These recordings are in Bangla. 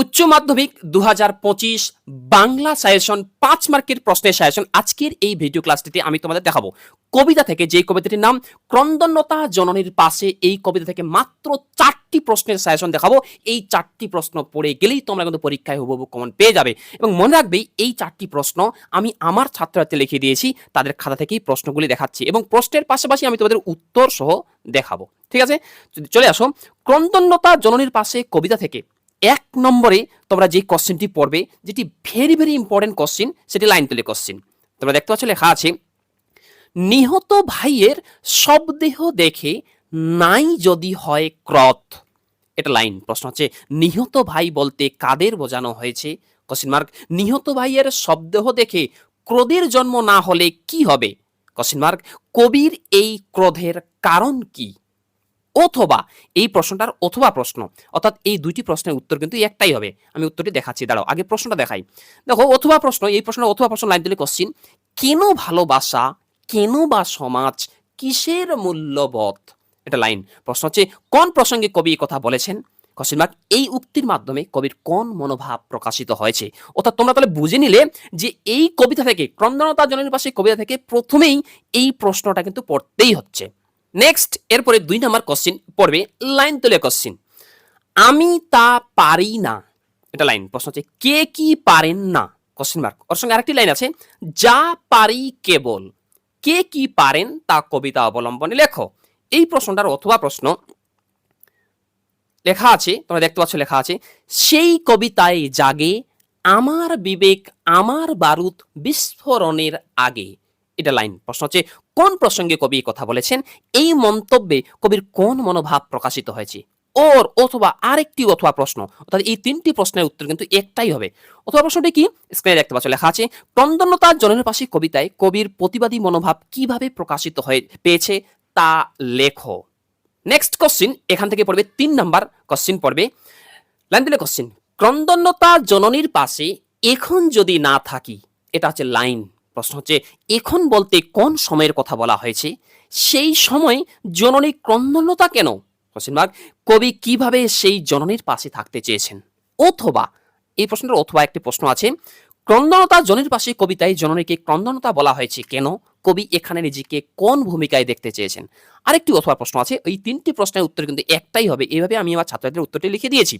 উচ্চ মাধ্যমিক দু হাজার পঁচিশ বাংলা সাজেশন পাঁচ মার্কের প্রশ্নের সাজেশন আজকের এই ভিডিও ক্লাসটিতে আমি তোমাদের দেখাবো। কবিতা থেকে যে কবিতাটির নাম, ক্রন্দনতা জননীর পাশে এই কবিতা থেকে মাত্র চারটি প্রশ্নের সাজেশন দেখাবো। এই চারটি প্রশ্ন পড়ে গেলেই তোমরা কিন্তু পরীক্ষায় হুবহু কমন পেয়ে যাবে। এবং মনে রাখবে, এই চারটি প্রশ্ন আমি আমার ছাত্রছাত্রী লিখে দিয়েছি, তাদের খাতা থেকেই প্রশ্নগুলি দেখাচ্ছি এবং প্রশ্নের পাশাপাশি আমি তোমাদের উত্তর সহ দেখাবো। ঠিক আছে? চলে আসো, ক্রন্দনতা জননীর পাশে কবিতা থেকে এক নম্বরে তোমরা যে কোশ্চেনটি পড়বে, যেটি ভেরি ভেরি ইম্পর্টেন্ট কোশ্চেন সেটি লাইন তুলে কোশ্চেন তোমরা দেখতে পাচ্ছ লেখা আছে, নিহত ভাইয়ের শবদেহ দেখে নাই যদি হয় ক্রথ। এটা লাইন প্রশ্ন হচ্ছে, নিহত ভাই বলতে কাদের বোঝানো হয়েছে? কোশ্চেন মার্ক নিহত ভাইয়ের শবদেহ দেখে ক্রোধের জন্ম না হলে কি হবে? কোশ্চেন মার্ক কবির এই ক্রোধের কারণ কি? অথবা, এই প্রশ্নটার অথবা প্রশ্ন। অর্থাৎ এই দুইটি প্রশ্নের উত্তর কিন্তু একটাই হবে। আমি উত্তরটি দেখাচ্ছি, দাঁড়াও, আগে প্রশ্নটা দেখাই। দেখো, অথবা প্রশ্ন, এই প্রশ্নের অথবা প্রশ্ন লাইন দিলে কোশ্চিন কেন ভালোবাসা, কেন বা সমাজ কিসের মূল্যবোধ? এটা লাইন প্রশ্ন হচ্ছে, কোন প্রসঙ্গে কবি কথা বলেছেন? কোশ্চিন মার্ক এই উক্তির মাধ্যমে কবির কোন মনোভাব প্রকাশিত হয়েছে? অর্থাৎ তোমরা তাহলে বুঝে নিলে যে এই কবিতা থেকে, ক্রন্দনতা জনের পাশে কবিতা থেকে প্রথমেই এই প্রশ্নটা কিন্তু পড়তেই হচ্ছে। নেক্সট এরপরে দুই নম্বর কোশ্চিন পড়বে লাইন তুলে কোশ্চিন আমি তা পারি না। এটা লাইন প্রশ্ন হচ্ছে, কে কি পারেন না? কোশ্চিন মার্ক ওর সঙ্গে আরেকটি লাইন আছে, যা পারি কেবল। কে কি পারেন তা কবিতা অবলম্বনে লেখো। এই প্রশ্নটার অথবা প্রশ্ন লেখা আছে, তোমরা দেখতে পাচ্ছ লেখা আছে, সেই কবিতায় জাগে আমার বিবেক, আমার বারুদ বিস্ফোরণের আগে। এটা লাইন প্রশ্ন হচ্ছে, কোন প্রসঙ্গে কবি কথা বলেছেন? এই মন্তব্যে কবির কোন মনোভাব প্রকাশিত হয়েছে? ওর অথবা আরেকটি অথবা প্রশ্ন, অর্থাৎ এই তিনটি প্রশ্নের উত্তর কিন্তু একটাই হবে। অথবা প্রশ্নটি কি? স্ক্রিনে দেখতে পাচ্ছ, লেখা আছে ক্রন্দনতার জনের পাশে কবিতায় কবির প্রতিবাদী মনোভাব কীভাবে প্রকাশিত হয়ে পেয়েছে তা লেখো। নেক্সট কোশ্চিন এখান থেকে পড়বে তিন নাম্বার কোশ্চিন পড়বে। লাইন দিলে কোশ্চিন ক্রন্দনতা জননীর পাশে এখন যদি না থাকি, এটা হচ্ছে লাইন। প্রশ্ন হচ্ছে, এখন বলতে কোন সময়ের কথা বলা হয়েছে? সেই সময় জননী ক্রন্দনতা কেন? কোশ্চিন কবি কীভাবে সেই জননীর পাশে থাকতে চেয়েছেন? অথবা, এই প্রশ্নের অথবা একটি প্রশ্ন আছে, ক্রন্দনতা জনের পাশে কবিতায় জননীকে ক্রন্দনতা বলা হয়েছে কেন? কবি এখানে নিজেকে কোন ভূমিকায় দেখতে চেয়েছেন? আরেকটি অথবা প্রশ্ন আছে, এই তিনটি প্রশ্নের উত্তর কিন্তু একটাই হবে। এইভাবে আমি আমার ছাত্রদের উত্তরটি লিখে দিয়েছি।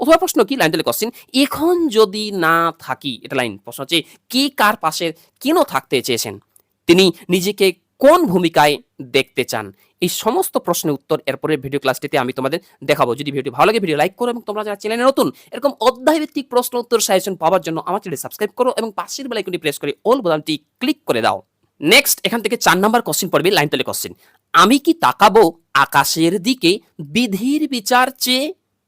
অথবা প্রশ্ন কি লাইন দিলে কোশ্চেন এখন যদি না থাকি, এটা লাইন প্রশ্ন হচ্ছে, কে কার পাশে কেন থাকতে চেয়েছেন? তিনি নিজেকে কোন ভূমিকায় দেখতে চান? এই সমস্ত প্রশ্নের উত্তর এরপরে ভিডিও ক্লাসটিতে আমি তোমাদের দেখাবো। যদি ভিডিও ভালো লাগে ভিডিও লাইক করো এবং তোমরা যারা চ্যানেলে নতুন, এরকম অধ্যায় ভিত্তিক প্রশ্ন উত্তর সাজেশন পাওয়ার জন্য আমার চ্যানেল সাবস্ক্রাইব করো এবং পাশের বেলাইকনটি প্রেস করে অল বোতামটি ক্লিক করে দাও। নেক্সট এখান থেকে চার নাম্বার কোশ্চেন পড়বে লাইন তলে কোশ্চেন আমি কি তাকাবো আকাশের দিকে? বিধির বিচার চেয়ে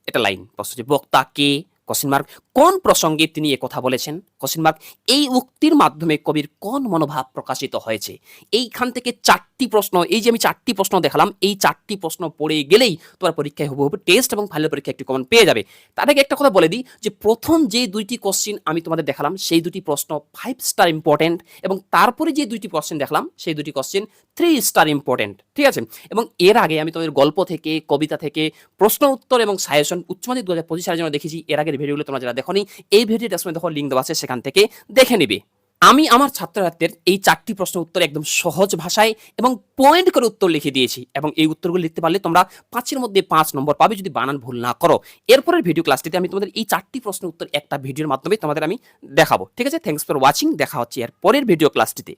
এটা লাইন। প্রশ্ন হচ্ছে বক্তা কে? কোশ্চেন মার্ক কোন প্রসঙ্গে তিনি কথা বলেছেন? কোশ্চেন মার্ক, এই উক্তির মাধ্যমে কবির কোন মনোভাব প্রকাশিত হয়েছে? এইখান থেকে চারটি প্রশ্ন, এই যে আমি চারটি প্রশ্ন দেখালাম, এই চারটি প্রশ্ন পড়ে গেলেই তোমার পরীক্ষায় হবু হবু টেস্ট এবং ফাইনাল পরীক্ষা একটি কমন পেয়ে যাবে। তার আগে একটা কথা বলে দিই যে প্রথম যে দুইটি কোশ্চিন আমি তোমাদের দেখালাম, সেই দুটি প্রশ্ন ফাইভ স্টার ইম্পর্টেন্ট এবং তারপরে যে দুইটি কোশ্চেন দেখলাম, সেই দুটি কোশ্চেন থ্রি স্টার ইম্পর্টেন্ট ঠিক আছে? এবং এর আগে আমি তোমাদের গল্প থেকে, কবিতা থেকে প্রশ্ন উত্তর এবং সাজেশন উচ্চমাধ্যমিক দু হাজার পঁচিশ সালের জন্য দেখেছি, এর আগের ভিডিওগুলো তোমরা যারা এই ভিডিও ডেসক্রিপশনে দেখো লিঙ্ক দেওয়া আছে, সেখান থেকে দেখে নিবি। আমি আমার ছাত্রছাত্রীদের এই চারটি প্রশ্ন উত্তর একদম সহজ ভাষায় এবং পয়েন্ট করে উত্তর লিখে দিয়েছি এবং এই উত্তরগুলো লিখতে পারলে তোমরা পাঁচের মধ্যে পাঁচ নম্বর পাবে যদি বানান ভুল না করো। এরপরের ভিডিও ক্লাসটিতে আমি তোমাদের এই চারটি প্রশ্নের উত্তর একটা ভিডিওর মাধ্যমে তোমাদের আমি দেখাবো। ঠিক আছে? থ্যাংকস ফর ওয়াচিং দেখা হচ্ছে এর পরের ভিডিও ক্লাসটিতে